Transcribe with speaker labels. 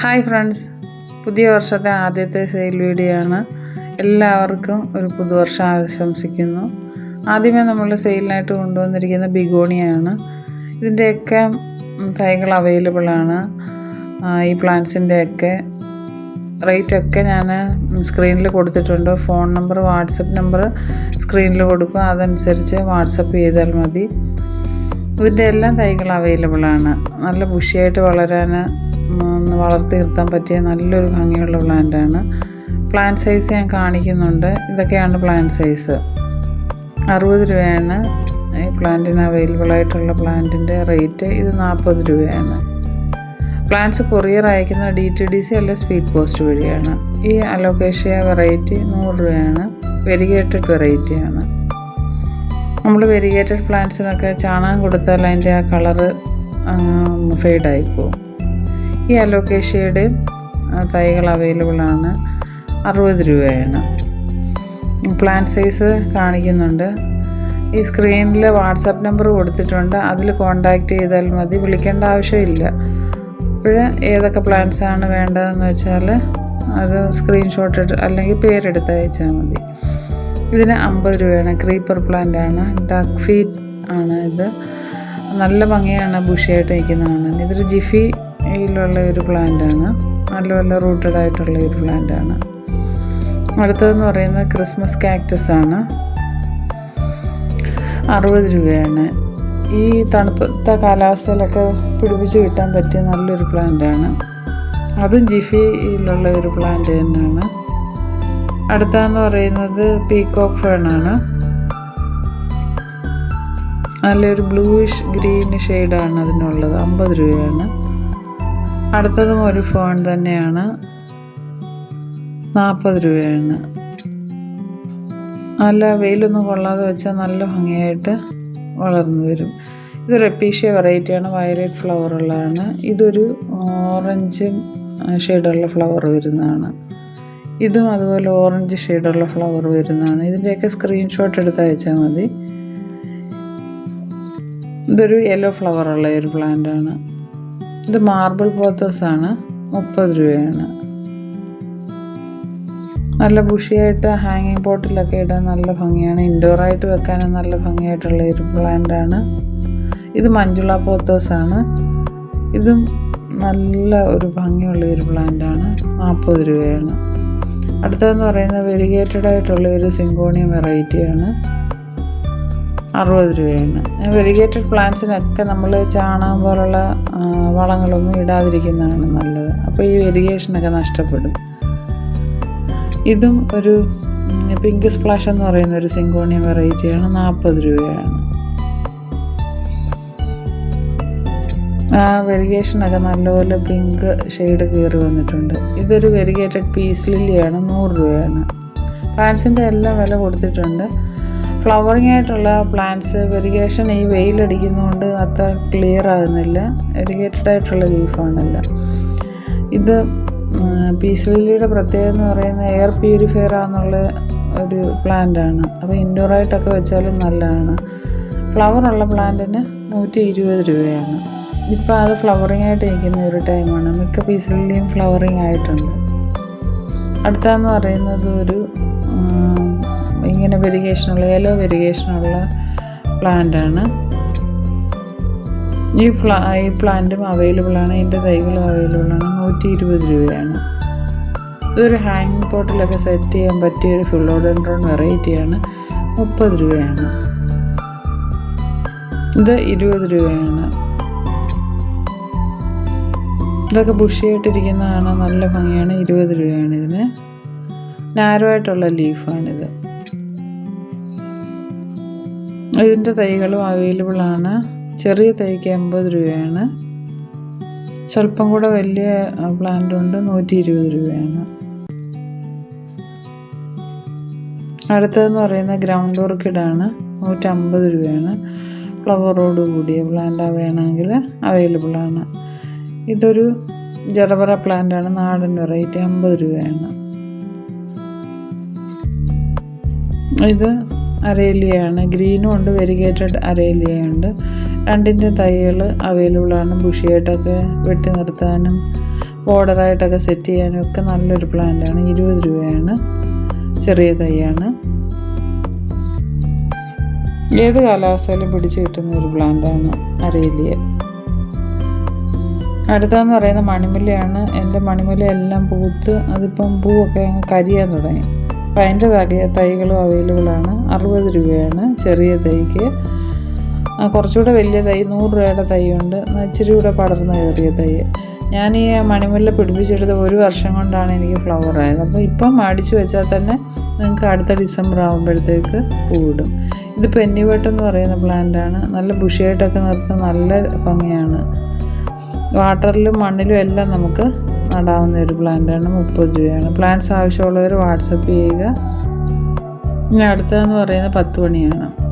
Speaker 1: Hi friends. പുതിയ വർഷത്തെ ആദ്യത്തെ സെയിൽ വീഡിയോ ആണ് എല്ലാവർക്കും ഒരു പുതുവർഷം ആശംസിക്കുന്നു. ആദ്യമേ നമ്മൾ സെയിലിനായിട്ട് കൊണ്ടുവന്നിരിക്കുന്ന ബിഗോണിയാണ്. ഇതിന്റെയൊക്കെ തൈകൾ അവൈലബിൾ ആണ്. ഈ പ്ലാന്റ്സിന്റെയൊക്കെ റേറ്റൊക്കെ ഞാൻ സ്ക്രീനിൽ കൊടുത്തിട്ടുണ്ട്. ഫോൺ നമ്പർ വാട്സപ്പ് നമ്പർ സ്ക്രീനിൽ കൊടുക്കും. അതനുസരിച്ച് വാട്സപ്പ് ചെയ്താൽ മതി. ഇതിന്റെ എല്ലാം തൈകൾ അവൈലബിൾ ആണ്. നല്ല ബുഷിയായിട്ട് വളരാൻ ഉം, വളർത്തി നിർത്താൻ പറ്റിയ നല്ലൊരു ഭംഗിയുള്ള പ്ലാന്റാണ് പ്ലാന്റ് സൈസ് ഞാൻ കാണിക്കുന്നുണ്ട്. ഇതൊക്കെയാണ് പ്ലാന്റ് സൈസ് അറുപത് രൂപയാണ്. ഈ പ്ലാന്റിന് അവൈലബിൾ ആയിട്ടുള്ള പ്ലാന്റിന്റെ റേറ്റ് ഇത് നാൽപ്പത് രൂപയാണ്. പ്ലാന്റ്സ് കൊറിയർ അയക്കുന്ന ഡി ടി ഡി സി അല്ലെ സ്പീഡ് പോസ്റ്റ് വഴിയാണ്. ഈ അലോക്കേഷ്യ വെറൈറ്റി നൂറ് രൂപയാണ്. വെരിഗേറ്റഡ് വെറൈറ്റിയാണ് നമ്മൾ വെരിഗേറ്റഡ് പ്ലാന്റ്സിനൊക്കെ ചാണകം കൊടുത്താൽ അതിന്റെ ആ കളറ് ഫെയ്ഡായി പോകും ഈ അലോക്കേഷ്യയുടെ തൈകൾ അവൈലബിൾ ആണ്. അറുപത് രൂപയാണ്. പ്ലാന്റ് സൈസ് കാണിക്കുന്നുണ്ട്. ഈ സ്ക്രീനിൽ വാട്സാപ്പ് നമ്പർ കൊടുത്തിട്ടുണ്ട്. അതിൽ കോണ്ടാക്ട് ചെയ്താൽ മതി. വിളിക്കേണ്ട ആവശ്യമില്ല. അപ്പോൾ ഏതൊക്കെ പ്ലാന്റ്സ് ആണ് വേണ്ടതെന്ന് വെച്ചാൽ അത് സ്ക്രീൻഷോട്ട് എടുത്ത് അല്ലെങ്കിൽ പേരെടുത്ത് അയച്ചാൽ മതി. ഇതിന് അമ്പത് രൂപയാണ്. ക്രീപ്പർ പ്ലാന്റ് ആണ്. ഡക്ക് ഫീറ്റ് ആണ് ഇത്. നല്ല ഭംഗിയാണ്. ബുഷിയായിട്ട് നിൽക്കുന്നതാണ്. ഇതൊരു ജിഫിയിലുള്ള ഒരു പ്ലാന്റ് ആണ്. നല്ല നല്ല റൂട്ടഡ് ആയിട്ടുള്ള ഒരു പ്ലാന്റ് ആണ്. അടുത്തതെന്ന് പറയുന്നത് ക്രിസ്മസ് കാക്ടസ് ആണ്. അറുപത് രൂപയാണ്. ഈ തണുപ്പത്തെ കാലാവസ്ഥയിലൊക്കെ പിടിപ്പിച്ച് കിട്ടാൻ പറ്റിയ നല്ലൊരു പ്ലാന്റാണ് അതും ജിഫിയിലുള്ള ഒരു പ്ലാന്റ് തന്നെയാണ്. അടുത്തതെന്ന് പറയുന്നത് പീകോക്ക് ഫേൺ ആണ്. നല്ലൊരു ബ്ലൂയിഷ് ഗ്രീൻ ഷെയ്ഡാണ് അതിനുള്ളത്. അമ്പത് രൂപയാണ്. അടുത്തതും ഒരു ഫോൺ തന്നെയാണ്. നാൽപ്പത് രൂപയാണ്. നല്ല വെയിലൊന്നും കൊള്ളാതെ വെച്ചാൽ നല്ല ഭംഗിയായിട്ട് വളർന്നു വരും. ഇതൊരു എപ്പീഷ്യ വെറൈറ്റിയാണ്. വയലറ്റ് ഫ്ലവർ ഉള്ളതാണ് ഇതൊരു ഓറഞ്ച് ഷെയ്ഡുള്ള ഫ്ലവർ വരുന്നതാണ്. ഇതും അതുപോലെ ഓറഞ്ച് ഷെയ്ഡുള്ള ഫ്ലവർ വരുന്നതാണ്. ഇതിന്റെയൊക്കെ സ്ക്രീൻഷോട്ട് എടുത്ത് അയച്ചാൽ മതി. ഇതൊരു യെല്ലോ ഫ്ലവർ ഉള്ള ഒരു പ്ലാന്റ് ആണ് ഇത് മാർബിൾ പോത്തോസ് ആണ്. മുപ്പത് രൂപയാണ്. നല്ല ബുഷിയായിട്ട് ഹാങ്ങിങ് പോട്ടിലൊക്കെ ഇടാൻ നല്ല ഭംഗിയാണ്. ഇൻഡോർ ആയിട്ട് വെക്കാനും നല്ല ഭംഗിയായിട്ടുള്ള ഒരു പ്ലാന്റ് ആണ്. ഇത് മഞ്ജുള ആണ്. ഇതും നല്ല ഒരു ഭംഗിയുള്ള ഒരു പ്ലാന്റ് ആണ്. നാൽപ്പത് രൂപയാണ്. അടുത്തതെന്ന് പറയുന്നത് വെരിഗേറ്റഡ് ആയിട്ടുള്ള ഒരു സിങ്കോണിയം വെറൈറ്റിയാണ് അറുപത് രൂപയാണ്. വെരിഗേറ്റഡ് പ്ലാന്റ്സിനൊക്കെ നമ്മൾ ചാണകം പോലുള്ള വളങ്ങളൊന്നും ഇടാതിരിക്കുന്നതാണ് നല്ലത്. അപ്പോൾ ഈ വെരിഗേഷനൊക്കെ നഷ്ടപ്പെടും. ഇതും ഒരു പിങ്ക് സ്പ്ലാഷ് എന്ന് പറയുന്ന ഒരു സിങ്കോണിയം വെറൈറ്റിയാണ്. നാൽപ്പത് രൂപയാണ്. ആ വെരിഗേഷനൊക്കെ നല്ലപോലെ പിങ്ക് ഷെയ്ഡ് കയറി വന്നിട്ടുണ്ട്. ഇതൊരു വെരിഗേറ്റഡ് പീസ് ലില്ലിയാണ്. നൂറ് രൂപയാണ്. പ്ലാന്റ്സിന്റെ എല്ലാം വില കൊടുത്തിട്ടുണ്ട്. ഫ്ലവറിങ് ആയിട്ടുള്ള പ്ലാന്റ്സ് വെരിഗേഷൻ ഈ വെയിലടിക്കുന്നതുകൊണ്ട് അത്ര ക്ലിയർ ആകുന്നില്ല. വെരിഗേറ്റഡ് ആയിട്ടുള്ള ലീഫാണല്ല ഇത് പീസ് ലില്ലിയുടെ പ്രത്യേകത എന്ന് പറയുന്നത് എയർ പ്യൂരിഫയർ ആണെന്നുള്ള ഒരു പ്ലാന്റ് ആണ്. അപ്പോൾ ഇൻഡോറായിട്ടൊക്കെ വെച്ചാലും നല്ലതാണ്. ഫ്ലവർ ഉള്ള പ്ലാന്റിന് നൂറ്റി ഇരുപത് രൂപയാണ്. ഇപ്പോൾ അത് ഫ്ലവറിങ് ആയിട്ട് നിൽക്കുന്ന ഒരു ടൈമാണ് മിക്ക പീസ് ലില്ലിയും ഫ്ലവറിങ് ആയിട്ടുണ്ട്. അടുത്തതെന്ന് പറയുന്നത് ഒരു ഇങ്ങനെ വെരിഗേഷനുള്ള യെല്ലോ വെരിഗേഷനുള്ള പ്ലാന്റാണ്. ഈ പ്ലാ ഈ പ്ലാന്റും അവൈലബിൾ ആണ് ഇതിന്റെ തൈകളും അവൈലബിൾ ആണ് നൂറ്റി ഇരുപത് രൂപയാണ്. ഇതൊരു ഹാങ് പോട്ടിലൊക്കെ സെറ്റ് ചെയ്യാൻ പറ്റിയ ഒരു ഫിലോഡൻഡ്രോൺ വെറൈറ്റിയാണ് മുപ്പത് രൂപയാണ്. ഇത് ഇരുപത് രൂപയാണ്. ഇതൊക്കെ ബുഷിയായിട്ടിരിക്കുന്നതാണ് നല്ല ഭംഗിയാണ് ഇരുപത് രൂപയാണ് ഇതിന്. നാരോ ആയിട്ടുള്ള ലീഫാണിത് ഇതിന്റെ തൈകളും അവൈലബിൾ ആണ്. ചെറിയ തൈക്ക് എൺപത് രൂപയാണ്. സ്വല്പം കൂടെ വലിയ പ്ലാന്റ് ഉണ്ട് നൂറ്റി ഇരുപത് രൂപയാണ്. അടുത്തതെന്ന് പറയുന്നത് ഗ്രൗണ്ട് ഓർക്കിഡാണ് നൂറ്റമ്പത് രൂപയാണ്. ഫ്ലവറോട് കൂടിയ പ്ലാന്റ് വേണമെങ്കിൽ അവൈലബിൾ ആണ്. ഇതൊരു ജറബറ പ്ലാന്റ് ആണ് നാടൻ വെറൈറ്റി അമ്പത് രൂപയാണ്. ഇത് അരേലിയാണ് ഗ്രീനും ഉണ്ട് വെരിഗേറ്റഡ് അരേലിയുണ്ട് രണ്ടിന്റെ തൈകൾ അവൈലബിൾ ആണ്. ബുഷിയായിട്ടൊക്കെ വെട്ടി നിർത്താനും ബോർഡറായിട്ടൊക്കെ സെറ്റ് ചെയ്യാനും ഒക്കെ നല്ലൊരു പ്ലാന്റാണ് ഇരുപത് രൂപയാണ്. ചെറിയ തൈയാണ്. ഏത് കാലാവസ്ഥയിലും പിടിച്ചു കിട്ടുന്ന ഒരു പ്ലാന്റാണ് അരേലിയ. അടുത്തതെന്ന് പറയുന്ന മണിമുല്ലയാണ് എന്റെ മണിമുല്ല എല്ലാം പൂത്ത് അതിപ്പം പൂവൊക്കെ അങ്ങ് കരിയാൻ തുടങ്ങി. അപ്പം അതിന്റെ തൈ തൈകളും അവൈലബിൾ ആണ്. അറുപത് രൂപയാണ്. ചെറിയ തൈക്ക്. കുറച്ചുകൂടെ വലിയ തൈ നൂറ് രൂപയുടെ തൈയുണ്ട് ഇച്ചിരി കൂടെ പടർന്ന് കയറിയ തൈ. ഞാൻ ഈ മണിമുല്ല പിടിപ്പിച്ചെടുത്ത് ഒരു വർഷം കൊണ്ടാണ് എനിക്ക് ഫ്ലവർ ആയത്. അപ്പോൾ ഇപ്പം അടിച്ചു വെച്ചാൽ തന്നെ നിങ്ങൾക്ക് അടുത്ത ഡിസംബർ ആകുമ്പോഴത്തേക്ക് പൂവിടും. ഇത് പെന്നിവട്ട് എന്ന് പറയുന്ന പ്ലാന്റ് ആണ്. നല്ല ബുഷിയായിട്ടൊക്കെ നിർത്താൻ നല്ല ഭംഗിയാണ്. വാട്ടറിലും മണ്ണിലും എല്ലാം നമുക്ക് നടാവുന്ന ഒരു പ്ലാന്റാണ് മുപ്പത് രൂപയാണ്. പ്ലാന്റ്സ് ആവശ്യമുള്ളവർ വാട്സപ്പ് ചെയ്യുക. ഇനി അടുത്തതെന്ന് പറയുന്നത് പത്ത് മണിയാണ്.